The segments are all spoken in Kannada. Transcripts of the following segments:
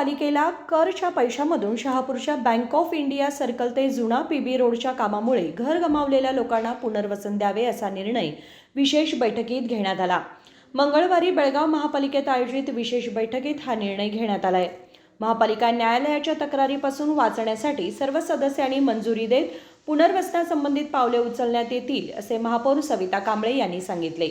महापालिकेला करच्या पैशामधून शहापूरच्या बँक ऑफ इंडिया सर्कल ते जुना पीबी रोडच्या कामामुळे घर गमावलेल्या लोकांना पुनर्वसन द्यावे असा निर्णय विशेष बैठकीत घेण्यात आला मंगळवारी बेळगाव महापालिकेत आयोजित विशेष बैठकीत हा निर्णय घेण्यात आला आहे महापालिका न्यायालयाच्या तक्रारीपासून वाचण्यासाठी सर्व सदस्यांनी मंजुरी देत पुनर्वसनासंबंधित पावले उचलण्यात येतील असे महापौर सविता कांबळे यांनी सांगितले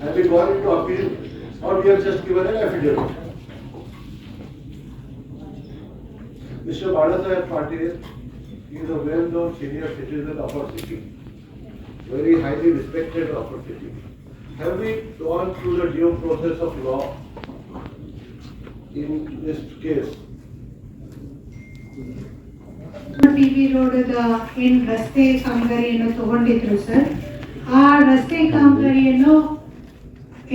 Have we gone into appeal or we have just given an affidavit? Mr. Balasaheb Patil is a well-known senior citizen of our city, very highly respected of our city. Have we gone through the due process of law in this case? P V ರೋಡದ ಏನು ರಸ್ತೆ ಕಾಮಗಾರಿಯನ್ನು ತಗೊಂಡಿದ್ರು ಸರ್ ಆ ರಸ್ತೆ ಕಾಮಗಾರಿಯನ್ನು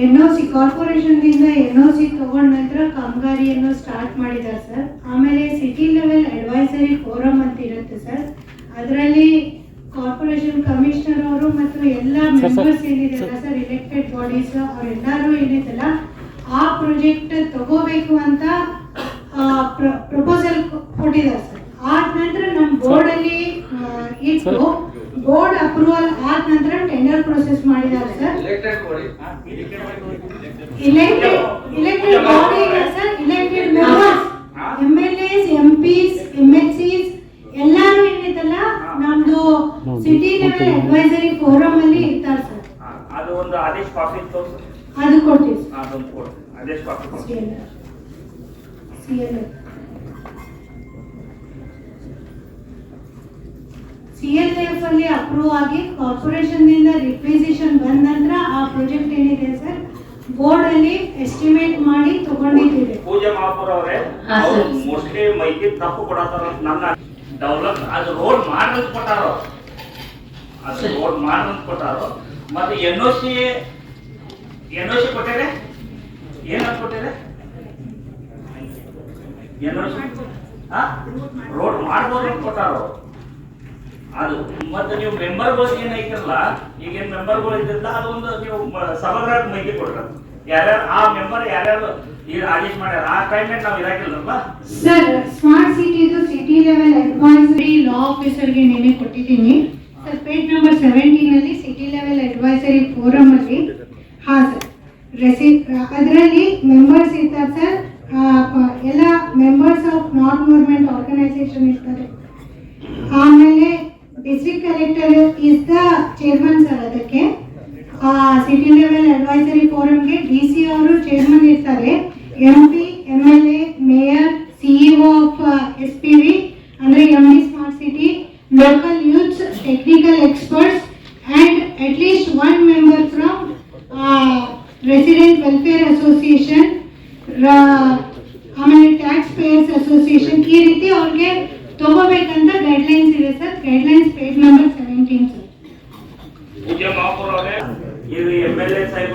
ಎನ್ ಒ ಸಿ ಕಾರ್ಪೊರೇಷನ್ದಿಂದ ಎನ್ ಒ ಸಿ ತಗೊಂಡ ನಂತರ ಕಾಮಗಾರಿಯನ್ನು ಸ್ಟಾರ್ಟ್ ಮಾಡಿದ್ದಾರೆ ಸರ್ ಆಮೇಲೆ ಸಿಟಿ ಲೆವೆಲ್ ಅಡ್ವೈಸರಿ ಫೋರಮ್ ಅಂತ ಇರುತ್ತೆ ಸರ್ ಅದರಲ್ಲಿ ಕಾರ್ಪೊರೇಷನ್ ಕಮಿಷನರ್ ಅವರು ಮತ್ತು ಎಲ್ಲ ಮೆಂಬರ್ಸ್ ಏನಿದೆಲ್ಲ ಸರ್ ಇಲೆಕ್ಟೆಡ್ ಬಾಡೀಸ್ ಅವರೆಲ್ಲರೂ ಏನಿದೆಲ್ಲ ಆ ಪ್ರಾಜೆಕ್ಟ್ ತಗೋಬೇಕು ಅಂತ ಪ್ರಪೋಸಲ್ ಕೊಟ್ಟಿದ್ದಾರೆ ಸರ್ ಆದ ನಂತರ ನಮ್ಮ ಬೋರ್ಡಲ್ಲಿ ಇತ್ತು ಬೋರ್ಡ್ ಅಪ್ರೂವಲ್ ಆದ ನಂತರ ಲೀಗಲ್ ಪ್ರೊಸೆಸ್ ಮಾಡಿದ್ದಾರೆ ಎಂ ನಮ್ದು ಸಿಟಿ ಲೆವೆಲ್ ಅಡ್ವೈಸರಿ ಫೋರಂ ಅಲ್ಲಿ ಇರ್ತಾರೆ ಸರ್ ಅದು ಒಂದು ಆದೇಶ ಅದು ಅದೊಂದು ಎಫ್ ಅಲ್ಲಿ ಅಪ್ರೂವ್ ಆಗಿ ಕಾರ್ಪೊರೇಷನ್ ನಿಂದ ರಿಕ್ವಿಸಿಷನ್ ಬಂದ ನಂತರ ಆ ಪ್ರಾಜೆಕ್ಟ್ ಏನಿದೆ ಸರ್ ಬೋರ್ಡ್ ಅಲ್ಲಿ ಎಸ್ಟಿಮೇಟ್ ಮಾಡಿ ತಗೊಂಡಿದ್ದೀವಿ ಪೂಜಾ ಮಹಾಪುರ ಅವರೇ ಮೋಸ್ಟ್ಲಿ ಮೈಕಿ ತಪ್ಪು ಕೊಡತಾರ ನನ್ನ ಡೆವಲಪ್ ಅದು ರೋಡ್ ಮಾಡಂತ ಕೊಟ್ಟಾರೋ ಅದು ರೋಡ್ ಮಾಡಂತ ಕೊಟ್ಟಾರೋ ಮತ್ತೆ N O C N O C ಕೊಟ್ಟಿದೆ ಏನಂತ ಕೊಟ್ಟಿದೆ ಎನ್ ಒ ಸಿ ರೋಡ್ ಮಾಡ್ಬೋದು ಅಂತ ಕೊಟ್ಟಾರೋ ಅದು ಮತ್ತೆ ನೀವು ಮೆಂಬರ್ಗಳಿಗೆ ಏನೈತಿರಲ್ಲ ಈಗೇನ್ ಮೆಂಬರ್ ಮೆಂಬರ್ಗಳು ಇದ್ದಿರಲ್ಲ ಅದೊಂದು ನೀವು ಸಮಗ್ರವಾಗಿ ಮಾಹಿತಿ ಕೊಡ್ರಿ ಯಾರ್ಯಾರು ಆ ಮೆಂಬರ್ ಯಾರ್ಯಾರು ಈ ಆದೇಶ ಮಾಡ್ಯಾರ ಆ ಟೈಮ್ನಾಗ ನಾವು ಇರಾಕಿಲ್ಲಲ್ಲ sir smart cities city level advisory law ಆಫೀಸರ್ಗೆ ನೆನೆ ಕೊಟ್ಟಿದ್ದೀನಿ ಸರ್ ಪೇಜ್ ನಂಬರ್ ಸೆವೆಂಟೀನ್ ಅಲ್ಲಿ ಸಿಟಿ ಲೆವೆಲ್ ಅಡ್ವೈಸರಿ ಫೋರಂ ಅಲ್ಲಿ ಹಾ ಸರ್ ರೆಸಿ ಅದರಲ್ಲಿ ಮೆಂಬರ್ಸ್ ಇರ್ತಾರೆ ಸರ್ ಎಲ್ಲ members of non government organisation ಇರ್ತಾರೆ ಆಮೇಲೆ district collector is the chairman sir ಅದಕ್ಕೆ ಸಿಟಿ ಲೆವೆಲ್ ಅಡ್ವೈಸರಿ ಫೋರಮ್ಗೆ ಡಿ ಸಿ ಅವರು ಚೇರ್ಮನ್ ಇರ್ತಾರೆ M P M L A mayor CEO of S P V ಅಂದರೆ M D smart city local youths technical experts and least one member from resident welfare association ಆಮೇಲೆ ಟ್ಯಾಕ್ಸ್ ಪೇಯರ್ಸ್ ಅಸೋಸಿಯೇಷನ್ ಈ ರೀತಿ ಅವ್ರಿಗೆ ತಗೋಬೇಕಂತ ಗೈಡ್ಲೈನ್ಸ್ ಇದೆ ಸರ್ ಗೈಡ್ಲೈನ್ಸ್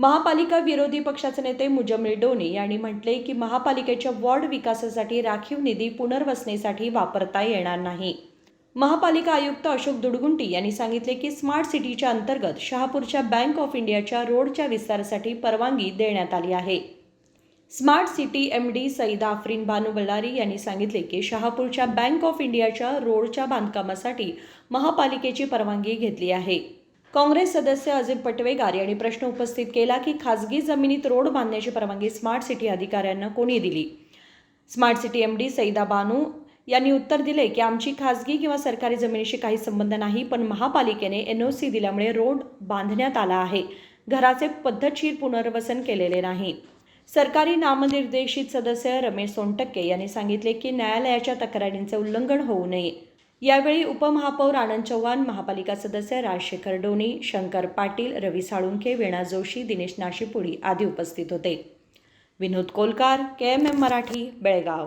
महापालिका विरोधी पक्षाचे नेते मुजमिल डोने यांनी म्हटले की महापालिकेच्या वॉर्ड विकासासाठी राखीव निधी पुनर्वसनेसाठी वापरता येणार नाही महापालिका आयुक्त अशोक दुडगुंटी यांनी सांगितले की स्मार्ट सिटीच्या अंतर्गत शहापूरच्या बँक ऑफ इंडियाच्या रोडच्या विस्तारासाठी परवानगी देण्यात आली आहे smart city M D Saida Afreen Banu Ballari यांनी सांगितले की शहापूरच्या बँक ऑफ इंडियाच्या रोडच्या बांधकामासाठी महापालिकेची परवानगी घेतली आहे काँग्रेस सदस्य अजित पटवेगार यांनी प्रश्न उपस्थित केला की खाजगी जमिनीत रोड बांधण्याची परवानगी स्मार्ट सिटी अधिकाऱ्यांना कोणी दिली smart city M D Saida Banu यांनी उत्तर दिले की आमची खाजगी किंवा सरकारी जमिनीशी काही संबंध नाही पण महापालिकेने एन ओ सी दिल्यामुळे रोड बांधण्यात आला आहे घराचे पद्धतशीर पुनर्वसन केलेले नाही सरकारी नामनिर्देशित सदस्य रमेश सोनटक्के यांनी सांगितले की न्यायालयाच्या तक्रारींचे उल्लंघन होऊ नये यावेळी उपमहापौर आनंद चव्हाण महापालिका सदस्य राजशेखर डोनी शंकर पाटील रवी साळुंखे वीणा जोशी दिनेश नाशिपुडी आदी उपस्थित होते Vinod Kolkar K M M Marathi Belgaum